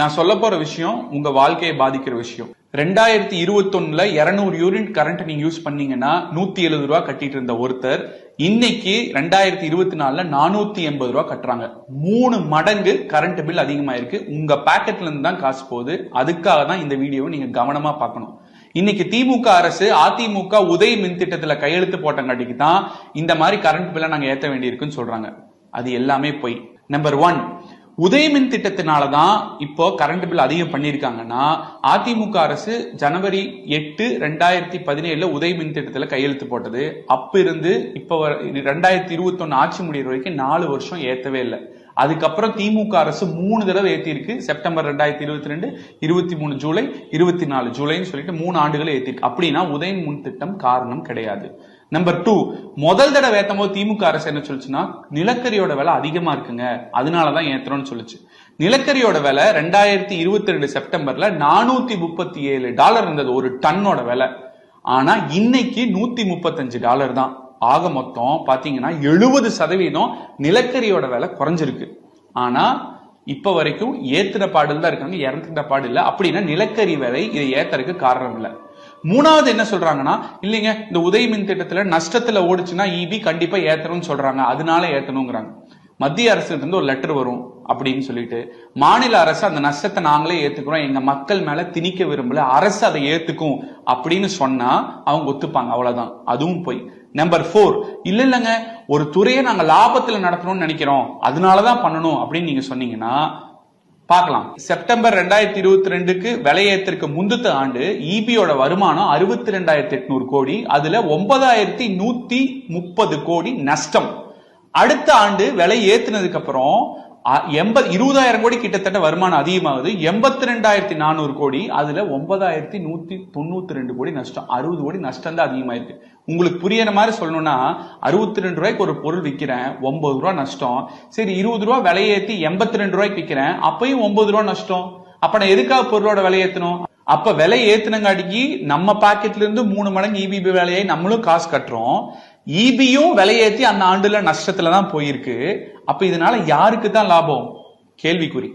நான் சொல்ல போற விஷயம் உங்க வாழ்க்கையை பாதிக்கிற விஷயம். ரெண்டாயிரத்தி இருபத்தொன்னுல இருநூறு யூனிட் கரண்ட் நீங்க யூஸ் பண்ணீங்கன்னா நூத்தி எழுபது ரூபா கட்டிட்டு இருந்த ஒருத்தர் இன்னைக்கு ரெண்டாயிரத்தி இருபத்தி நாலுல நானூத்தி எண்பது ரூபா கட்டுறாங்க. மூணு மடங்கு கரண்ட் பில் அதிகமாயிருக்கு. உங்க பாக்கெட்ல இருந்து தான் காசு போகுது. அதுக்காக தான் இந்த வீடியோவை நீங்க கவனமா பார்க்கணும். இன்னைக்கு திமுக அரசு அதிமுக உதய் மின் திட்டத்துல கையெழுத்து போட்டங்காட்டிக்கு தான் இந்த மாதிரி கரண்ட் பில்லை நாங்க ஏத்த வேண்டியிருக்குன்னு சொல்றாங்க. அது எல்லாமே பொய். நம்பர் ஒன் உதயமின் திட்டத்தினால தான் இப்போ கரண்ட் பில் அதிகம் பண்ணியிருக்காங்கன்னா அதிமுக அரசு ஜனவரி எட்டு ரெண்டாயிரத்தி பதினேழுல உதயமின் திட்டத்துல கையெழுத்து போட்டது. அப்ப இருந்து இப்போ ரெண்டாயிரத்தி இருபத்தி ஒன்னு ஆட்சி முடிகிற வரைக்கும் நாலு வருஷம் ஏத்தவே இல்லை. அதுக்கப்புறம் திமுக அரசு மூணு தடவை ஏற்றிருக்கு செப்டம்பர் ரெண்டாயிரத்தி இருபத்தி ரெண்டு இருபத்தி மூணு ஜூலை இருபத்தி நாலு ஜூலைன்னு சொல்லிட்டு மூணு ஆண்டுகளை ஏற்றிருக்கு அப்படின்னா உதயம் முன் திட்டம் காரணம் கிடையாது. நம்பர் டூ முதல் தடவை ஏற்றும் போது திமுக அரசு என்ன சொல்லுச்சுன்னா நிலக்கரியோட விலை அதிகமா இருக்குங்க. அதனாலதான் ஏத்துறோம்னு சொல்லுச்சு. நிலக்கரியோட விலை ரெண்டாயிரத்தி இருபத்தி ரெண்டு செப்டம்பர்ல நானூத்தி முப்பத்தி ஏழு டாலர் இருந்தது ஒரு டன்னோட விலை. ஆனா இன்னைக்கு நூத்தி முப்பத்தஞ்சு டாலர் தான். ஆக மொத்தம் பாத்தீங்கன்னா எழுபது சதவீதம் நிலக்கரியோட விலை குறைஞ்சிருக்கு. ஆனா இப்ப வரைக்கும் ஏத்துன பாடல் தான் இருக்காங்க இறந்துட்ட பாடு இல்லை. அப்படின்னா நிலக்கரி விலை இதை ஏத்தறதுக்கு காரணம் இல்லை. மூணாவது என்ன சொல்றாங்கன்னா இல்லைங்க இந்த உதய மின் திட்டத்துல நஷ்டத்துல ஓடுச்சுன்னா இபி கண்டிப்பா ஏத்தணும்னு சொல்றாங்க. அதனால ஏத்தணுங்கிறாங்க. மத்திய அரசு இருந்து ஒரு லெட்டர் வரும். அப்படின்னு சொல்லிட்டு மாநில அரசு அந்த நஷ்டத்தை நாங்களே ஏத்துக்கிறோம். எங்க மக்கள் மேல திணிக்க விரும்பல. அரசு அதை ஏத்துக்கும் அப்படின்னு சொன்னா அவங்க ஒத்துப்பாங்க. அவ்வளவுதான். அதுவும் போய். நம்பர் ஃபோர் இல்ல இல்லைங்க. ஒரு துறையை நாங்க லாபத்துல நடத்தணும்னு நினைக்கிறோம். அதனாலதான் பண்ணணும் அப்படின்னு நீங்க சொன்னீங்கன்னா பார்க்கலாம். செப்டம்பர் ரெண்டாயிரத்தி இருபத்தி ரெண்டுக்கு விலையேத்திற்கு முந்தத்த ஆண்டு இபியோட வருமானம் அறுபத்தி ரெண்டாயிரத்தி எட்நூறு கோடி. அதுல ஒன்பதாயிரத்தி நூத்தி முப்பது கோடி நஷ்டம். அடுத்த ஆண்டு விலை ஏத்துனதுக்கு அப்புறம் எண்பது இருபதாயிரம் கோடி கிட்டத்தட்ட வருமானம் அதிகமாகுது. எண்பத்தி ரெண்டாயிரத்தி நானூறு கோடி அதுல ஒன்பதாயிரத்தி நூத்தி தொண்ணூத்தி ரெண்டு கோடி நஷ்டம். அறுபது கோடி நஷ்டம் தான் அதிகமாயிருக்கு. உங்களுக்கு புரியற மாதிரி சொல்லணும்னா அறுபத்தி ரெண்டு ரூபாய்க்கு ஒரு பொருள் விற்கிறேன் ஒன்பது ரூபா நஷ்டம். சரி இருபது ரூபா விலையேத்தி எண்பத்தி ரெண்டு ரூபாய்க்கு விற்கிறேன் அப்பயும் ஒன்பது ரூபா நஷ்டம். அப்ப நான் எதுக்காக பொருளோட விலை அப்ப விலை ஏத்துனங்காட்டிக்கு நம்ம பாக்கெட்ல இருந்து மூணு மடங்கு இபிபி விலையை நம்மளும் காசு கட்டுறோம். இபியும் விலையேத்தி அந்த ஆண்டுல நஷ்டத்துல தான் போயிருக்கு. அப்ப இதனால யாருக்கு தான் லாபம்? கேள்விக்குறி.